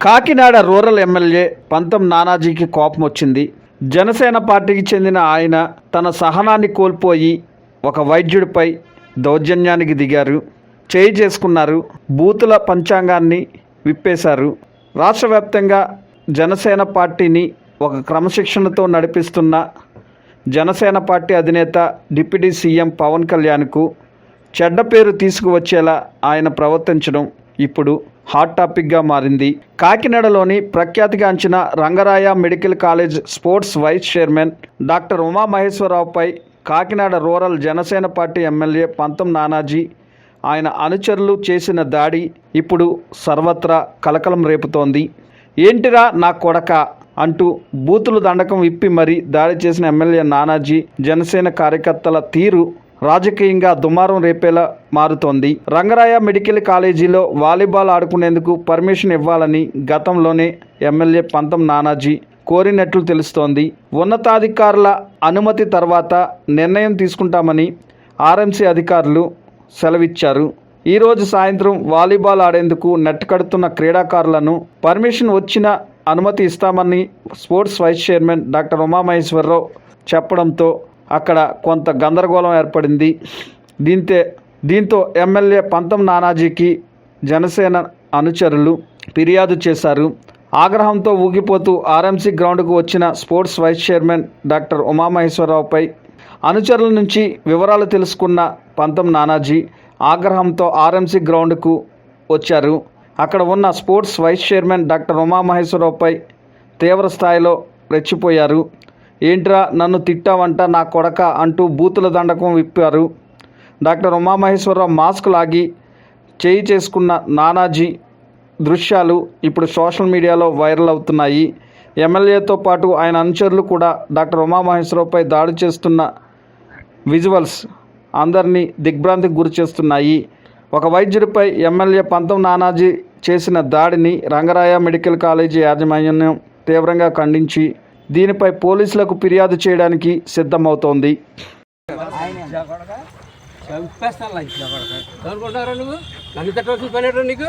Kakinada rural MLA పంతం నానాజీకి కోపం వచ్చింది. జనసేన పార్టీకి చెందిన ఆయన తన సహనాన్ని కోల్పోయి ఒక వైద్యుడిపై దౌర్జన్యానికి దిగారు. చేయి చేసుకున్నారు. బూతుల పంచాంగాన్ని విప్పేశారు. రాష్ట్ర వ్యాప్తంగా జనసేన పార్టీని ఒక క్రమశిక్షణతో నడిపిస్తున్న జనసేన పార్టీ అధినేత డిప్యూటీ సీఎం పవన్ కళ్యాణ్కు చెడ్డ పేరు తీసుకువచ్చేలా ఆయన ప్రవర్తించడం ఇప్పుడు హాట్ టాపిక్గా మారింది. కాకినాడలోని ప్రఖ్యాతిగాంచిన Rangaraya medical college sports vice chairman doctor ఉమామహేశ్వరరావుపై Kakinada rural Janasena party MLA Pantham Nanaji ఆయన అనుచరులు చేసిన దాడి ఇప్పుడు సర్వత్రా కలకలం రేపుతోంది. ఏంటిరా నా కొడక? అంటూ బూతులు దండకం విప్పి మరీ దాడి చేసిన ఎమ్మెల్యే నానాజీ జనసేన కార్యకర్తల తీరు రాజకీయంగా దుమారం రేపేలా మారుతోంది. రంగరాయ మెడికల్ కాలేజీలో వాలీబాల్ ఆడుకునేందుకు పర్మిషన్ ఇవ్వాలని గతంలోనే ఎమ్మెల్యే పంతం నానాజీ కోరినట్లు తెలుస్తోంది. ఉన్నతాధికారుల అనుమతి తర్వాత నిర్ణయం తీసుకుంటామని ఆర్ఎంసీ అధికారులు సెలవిచ్చారు. ఈరోజు సాయంత్రం వాలీబాల్ ఆడేందుకు నెట్ కడుతున్న క్రీడాకారులను పర్మిషన్ వచ్చిన అనుమతి ఇస్తామని sports vice chairman doctor Umamaheswararao చెప్పడంతో అక్కడ కొంత గందరగోళం ఏర్పడింది. దీంతో దీంతో ఎమ్మెల్యే పంతం నానాజీకి జనసేన అనుచరులు ఫిర్యాదు చేశారు. ఆగ్రహంతో ఊగిపోతూ ఆర్ఎంసీ గ్రౌండ్కు వచ్చిన స్పోర్ట్స్ వైస్ చైర్మన్ డాక్టర్ ఉమామహేశ్వరరావుపై అనుచరుల నుంచి వివరాలు తెలుసుకున్న పంతం నానాజీ ఆగ్రహంతో ఆర్ఎంసీ గ్రౌండ్కు వచ్చారు. అక్కడ ఉన్న స్పోర్ట్స్ వైస్ చైర్మన్ డాక్టర్ ఉమామహేశ్వరరావుపై తీవ్ర స్థాయిలో రెచ్చిపోయారు. ఏంట్రా నన్ను తిట్టావంట నా కొడక అంటూ బూతుల దండకం విప్పారు. డాక్టర్ ఉమామహేశ్వరరావు మాస్క్ లాగి చేయి చేసుకున్న నానాజీ దృశ్యాలు ఇప్పుడు సోషల్ మీడియాలో వైరల్ అవుతున్నాయి. ఎమ్మెల్యేతో పాటు ఆయన అనుచరులు కూడా డాక్టర్ ఉమామహేశ్వరరావుపై దాడి చేస్తున్న విజువల్స్ అందరినీ దిగ్భ్రాంతికి గురి చేస్తున్నాయి. ఒక వైద్యుడిపై ఎమ్మెల్యే పంతం నానాజీ చేసిన దాడిని రంగరాయ మెడికల్ కాలేజీ యాజమాన్యం తీవ్రంగా ఖండించి దీనిపై పోలీసులకు ఫిర్యాదు చేయడానికి సిద్ధమవుతోంది. చంపేస్తాను లంచ్ నువ్వు? నన్ను తట్టవలసిన పని నీకు?